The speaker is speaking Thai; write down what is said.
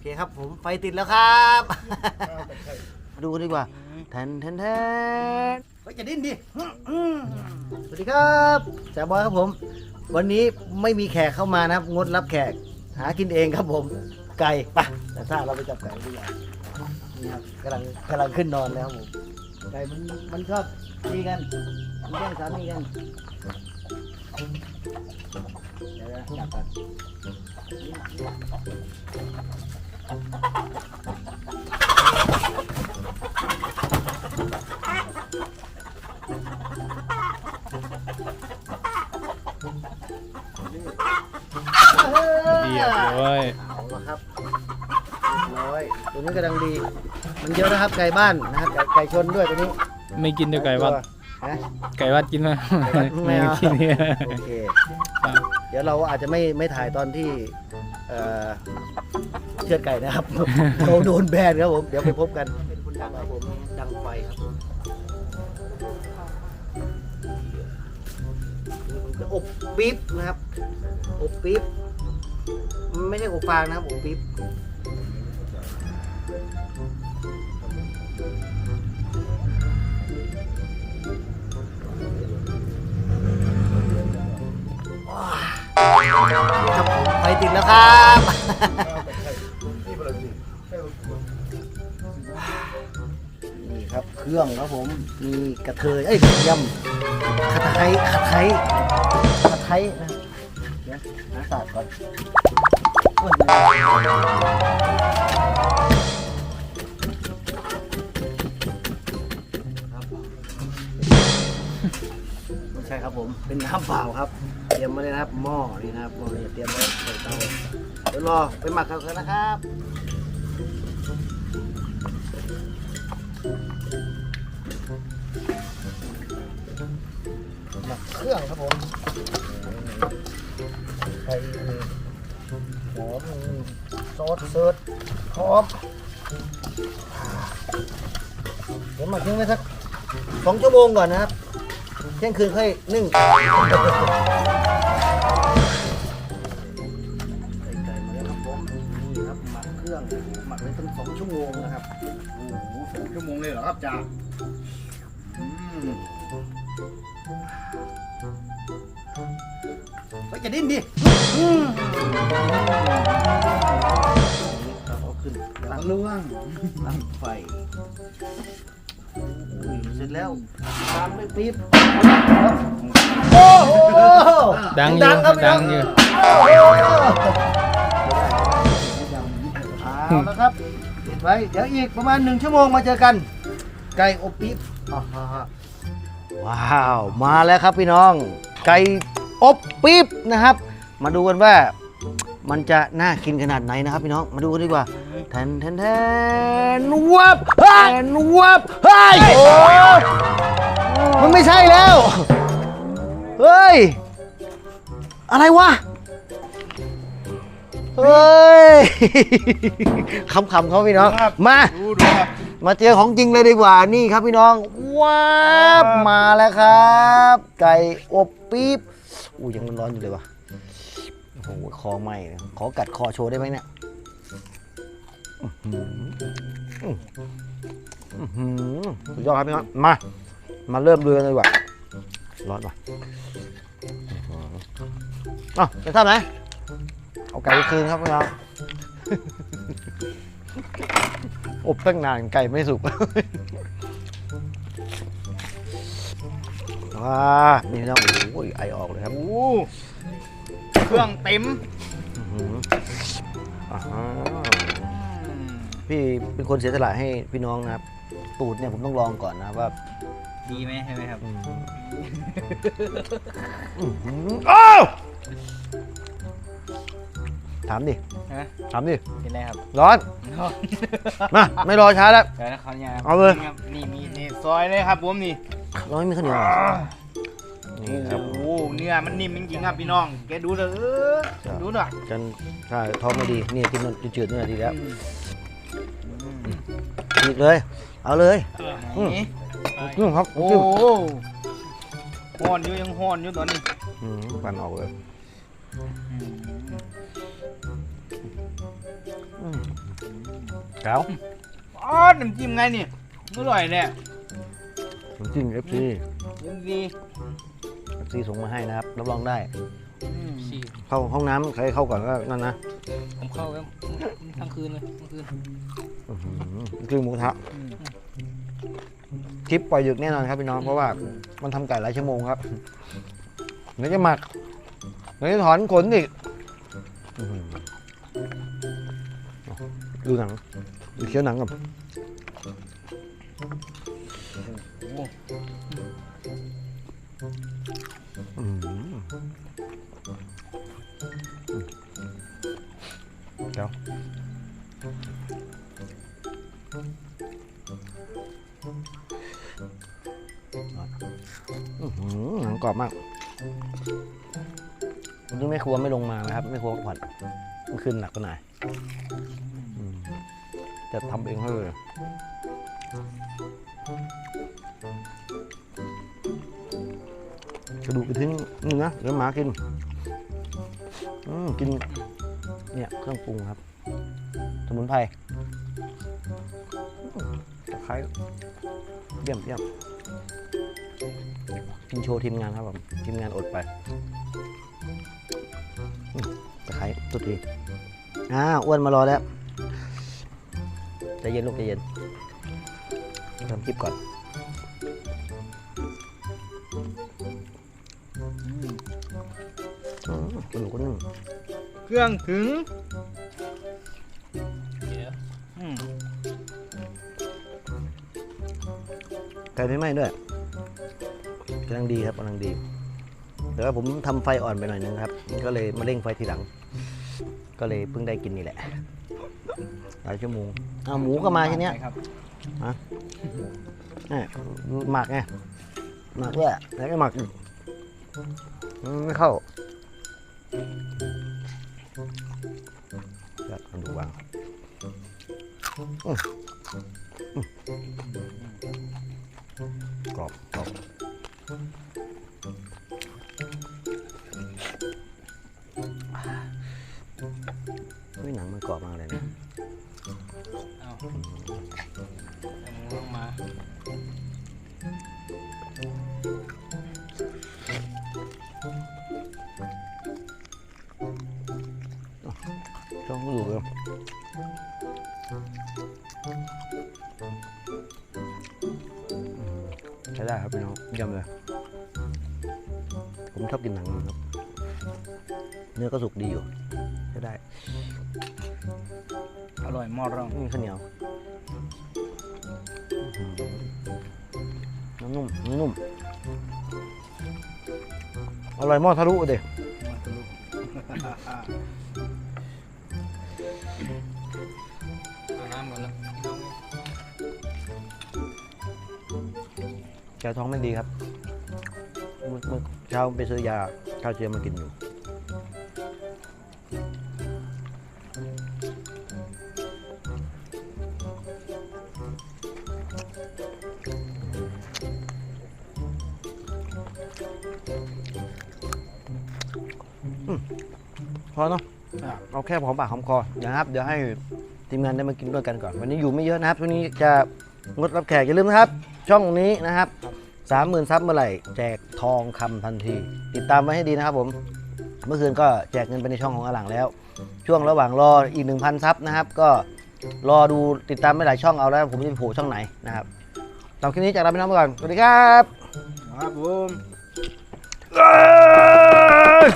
เคครับผมไฟติดแล้วครับมาดูกันดีกว่าแทนแทนแทนเฮ้ยจะดิ้นดิอืมสวัสดีครับแจ๋บอยครับผม วันนี้ไม่มีแขกเข้ามานะครับ งดรับแขก หากินเองครับผม ไก่ปะแต่ถ้าเราไปจับไก่ดีกว่านี่ครับกำลังกำลังขึ้นนอนแล้วครับผมไก่มันมันชอบตีกันมันแย่งสามีกันเดี๋ยวนะจับกัน เรียบร้อยเอาละครับเรียบร้อยตัวนี้กำลังดี มันเยอะนะครับไก่บ้านนะครับไก่ไก่ชนด้วยตัวนี้ไม่กินเดียวไก่วัดนะไก่วัดกินไหมไก่วัดไม่ไม่เอา กินเนี่ยโอเค เดี๋ยวเราอาจจะไม่ไม่ถ่ายตอนที่เอ่อ เชือดไก่นะครับ เขาโดนแบนครับผม เดี๋ยวไปพบกันเป็นคนดังครับผมดังไฟครับอบปี๊บนะครับ อบปี๊บ ไม่ใช่อบฟางนะครับ อบปี๊บครับผมไฟติดแล้วครับ เครื่องครับผม มีกระเทย เอ้ยยำคาไทยคาไทยคาไทยนะเดี๋ยวหาศาสตร์ก่อนอ้วนครับไม่ใช่ครับผม เป็นน้ำเปล่าครับ เตรียมมาเลยนะครับ หม้อนี่นะครับหม้อนี่เตรียมไว้ใส่เตาเดี๋ยวรอไปหมักกันเลยนะครับ รื่องครับผมไข่หอมซอสเสิร์ฟหอมเดี๋ยวหมักทิ้งไว้สักสองชั่วโมงก่อนนะครับเที่ยงคืนค่อยนึ่งใส่ไก่มาแล้วครับผมนี่ครับหมักเครื่องโอ้โหหมักไว้ตั้งสองชั่วโมงนะครับ โอ้โหสองชั่วโมงเลยเหรอครับจ่าอืม เฮ้ยจะดิ้นดิอืมเอาขึ้นหลัตั้งงล่วงตั้งไฟอุ้ยเสร็จแล้วตามด้วยปี๊บโอ้โหดังอยู่ครับพี่น้ดังอยู่โอ้โหเอาละครับปิดไว้ เดี๋ยวอีกประมาณหนึ่งชั่วโมงมาเจอกัน ไก่อบปี๊บอ่าฮะ ว้าว มาแล้วครับพี่น้อง ไก่อบปี๊บนะครับ มาดูกันว่ามันจะน่ากินขนาดไหนนะครับพี่น้อง มาดูกันดีกว่าแทนแทนแทนวับแทนวับเฮ้ยโอ้มันไม่ใช่แล้ว เฮ้ย อะไรวะ เฮ้ยคำๆเขาพี่น้อง มาดูดูครับ มาเจอของจริงเลยดีกว่านี่ครับพี่น้องว้าบมาแล้วครับ ไก่อบปี๊บอู้ยังมันร้อนอยู่เลยวะโอ้โหคอไหมเลยขอกัดคอโชว์ได้ไหมเนี่ยอื้อหืออื้อหือสุดยอดครับพี่น้องมา มาเริ่มดูกันเลยดีกว่าร้อนว่ะอื้อหือเอ้าจะทำไหนเอาไก่ไปคืนครับพี่น้อง อบตั้งนานไก่ไม่สุกว้านี่นะโอ้ยไอออกเลยครับ โอ้โหเครื่องเต็มอื้อหืออ่าฮะพี่เป็นคนเสียสละให้พี่น้องนะครับ ตูดเนี่ยผมต้องลองก่อนนะว่าดีไหมใช่ไหมครับ อืมอื้อหืออ้าว ถามดิฮะถามดิเป็นไรครับร้อนมาไม่รอช้าแล้ว เดี๋ยวนะครับเนี่ยเอาเลย นี่ครับนี่มีนี่ซอยเลยครับผมนี่ร้อนไม่มีข้าวเหนียวเหรอนี่ครับโอ้โหเนื้อมันนิ่มจริงๆครับพี่น้องแกดูเลยเออครับดูหน่อยจนถ้าท้องไม่ดีนี่กินมันจืดๆเนี่ยดีแล้วอืมอีกเลย เอาเลย อืม นี่อืมครับโอ้จิ้มโหห้อนอยู่ยังห้อนอยู่ตอนนี้อืมปันออกเลย ก๋าอ๋อน้ำจิ้มไงนี่อร่อยเนี่ยน้ำจิ้มเอฟซียินดีเอฟซีส่งมาให้นะครับ รับรองได้สี่เข้าห้องน้ำใครเข้าก่อนก็นั่นนะ ผมเข้าแล้วทั้งคืนเลยทั้งคืนอื้อหือคือหมูกระทะคลิปปล่อยดึกแน่นอนครับพี่น้องเพราะว่ามันทำไก่หลายชั่วโมงครับเดี๋ยวจะหมักเดี๋ยวจะถอนขนอีกอื้อหือดูหนัง ดูเคี้ยวหนังก่อนอื้อหือเดี๋ยวอื้อหือหนังกรอบมากวันนี้แม่ครัวไม่ลงมานะครับแม่ครัวผ่อนเมื่อคืนหนักไปหน่อยอืม จะทำเองให้เลยกระดูกไปทิ้งนี่นะเดี๋ยวหมากินอืมกิน เนี่ย เครื่องปรุงครับ สมุนไพรอืมตะไคร้เยี่ยมเยี่ยมกินโชว์ทีมงานครับผม ทีมงานอดไปอืมตะไคร้ตุดทีอ่าอ้วนมารอแล้ว ใจเย็นลูกใจเย็นทำคลิปก่อนอืมกระดูกก็นึ่งเครื่องถึงเดี๋ยวอืมไก่ไม่ไหม้ด้วยกำลังดีครับกำลังดีแต่ว่าผมทำไฟอ่อนไปหน่อยนึงครับ ก็เลยมาเร่งไฟทีหลัง ก็เลยเพิ่งได้กินนี่แหละ หลายชั่วโมงอ้าวหมูก็มาทีเนี้ยครับนี่หมักไงหมักด้วยแล้วก็หมักอีกมันไม่เข้าก็ลองดูวาง ยี่ยมเลย ผมชอบกินหนังมันครับ เนื้อก็สุกดีอยู่ใช้ได้ อร่อยมอร่องไม่มีข้าวเหนียวอื้อหือน้ำนุ่มน้ำนุ่ม อร่อยหมอทะลุเด็ม แกท้องไม่ดีครับเมื่อเมื่อเช้าไปซื้อยาข้าวเชื้อมากินอยู่อืมพอเนาะครับเอาแค่หอมปากหอมคอนะครับ เดี๋ยวให้ทีมงานได้มากินด้วยกันก่อน วันนี้อยู่ไม่เยอะนะครับวันนี้จะ งดรับแขกอย่าลืมนะครับ ช่องนี้นะครับสามหมื่นซับเมื่อไหร่แจกทองคำทันที ติดตามไว้ให้ดีนะครับผม เมื่อคืนก็แจกเงินไปในช่องของอลังแล้ว ช่วงระหว่างรออีก 1,000 ซับนะครับ ก็รอดูติดตามไม่หลายช่องเอาแล้วผมจะโผล่ช่องไหนนะครับสำหรับคลิปนี้จากลาไปน้องก่อน สวัสดีครับ ครับผมเอ้ย